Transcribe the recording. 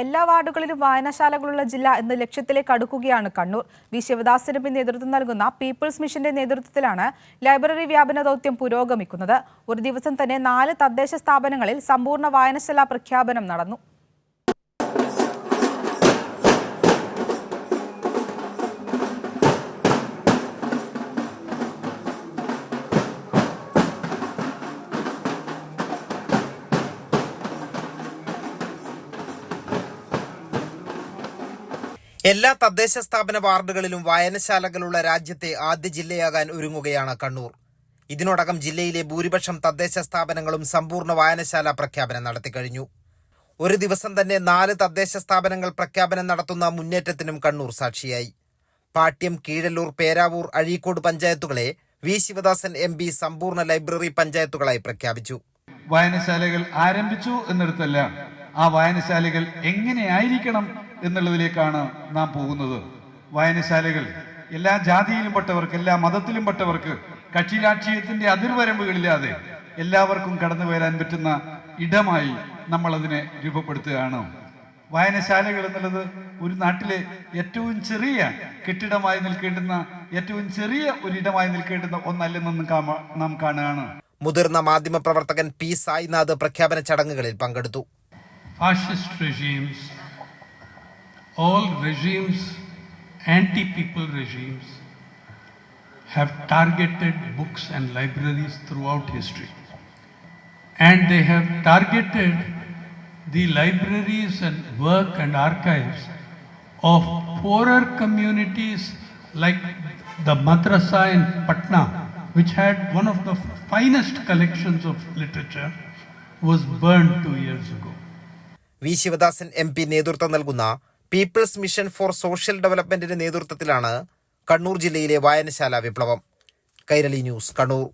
എല്ലാ വാർഡുകളിലും വായനശാലകളുള്ള ജില്ല എന്ന ലക്ഷ്യത്തിലേക്ക് അടുക്കുകയാണ് കണ്ണൂർ. വി. ശിവദാസിന് നേതൃത്വം നൽകുന്ന പീപ്പിൾസ് മിഷന്റെ നേതൃത്വത്തിലാണ് ലൈബ്രറി വ്യാപന ദൗത്യം പുരോഗമിക്കുന്നത്. ഒരു ദിവസം തന്നെ നാല് തദ്ദേശ സ്ഥാപനങ്ങളിൽ സമ്പൂർണ വായനശാല പ്രഖ്യാപനം നടന്നു. എല്ലാ തദ്ദേശ സ്ഥാപന വാർഡുകളിലും വായനശാലകളുള്ള രാജ്യത്തെ ആദ്യ ജില്ലയാകാൻ ഒരുങ്ങുകയാണ് കണ്ണൂർ. ഇതിനോടകം ജില്ലയിലെ ഭൂരിപക്ഷം തദ്ദേശ സ്ഥാപനങ്ങളും സമ്പൂർണ വായനശാല പ്രഖ്യാപനം നടത്തിക്കഴിഞ്ഞു ഒരു ദിവസം തന്നെ നാല് തദ്ദേശ സ്ഥാപനങ്ങൾ പ്രഖ്യാപനം നടത്തുന്ന മുന്നേറ്റത്തിനും കണ്ണൂർ സാക്ഷിയായി. പാട്യം കീഴല്ലൂർ പേരാവൂർ അഴീക്കോട് പഞ്ചായത്തുകളെ വി. ശിവദാസൻ എം. പി സമ്പൂർണ ലൈബ്രറി പഞ്ചായത്തുകളായി പ്രഖ്യാപിച്ചു. വായനശാലകൾ ആരംഭിച്ചു എന്നിടത്തല്ല ആ വായനശാലകൾ എങ്ങനെയായിരിക്കണം എന്നുള്ളതിലേക്കാണ് നാം പോകുന്നത്. വായനശാലകൾ എല്ലാ ജാതിയിലും പെട്ടവർക്ക് എല്ലാ മതത്തിലും പെട്ടവർക്ക് കക്ഷി രാഷ്ട്രീയത്തിന്റെ അതിർവരമ്പുകളില്ലാതെ എല്ലാവർക്കും കടന്നു വരാൻ പറ്റുന്ന ഇടമായി നമ്മൾ അതിനെ രൂപപ്പെടുത്തുകയാണ്. വായനശാലകൾ എന്നുള്ളത് ഒരു നാട്ടിലെ ഏറ്റവും ചെറിയ കെട്ടിടമായി നിൽക്കേണ്ടുന്ന ഏറ്റവും ചെറിയ ഒരിടമായി നിൽക്കേണ്ടുന്ന ഒന്നല്ലെന്നും നാം കാണുകയാണ്. മുതിർന്ന മാധ്യമ പ്രവർത്തകൻ പി. സായിനാഥ് പ്രഖ്യാപന ചടങ്ങുകളിൽ പങ്കെടുത്തു. Fascist regimes, all regimes, anti people regimes, have targeted books and libraries throughout history. And they have targeted the libraries and work and archives of poorer communities like the madrasa in Patna, which had one of the finest collections of literature, was burned two years ago. V Sivadasan M P നേതൃത്വം നൽകുന്ന people's mission for social ഡെവലപ്മെന്റിന്റെ നേതൃത്വത്തിലാണ് കണ്ണൂർ ജില്ലയിലെ വായനശാല വിപ്ലവം. Kairali news Kannur.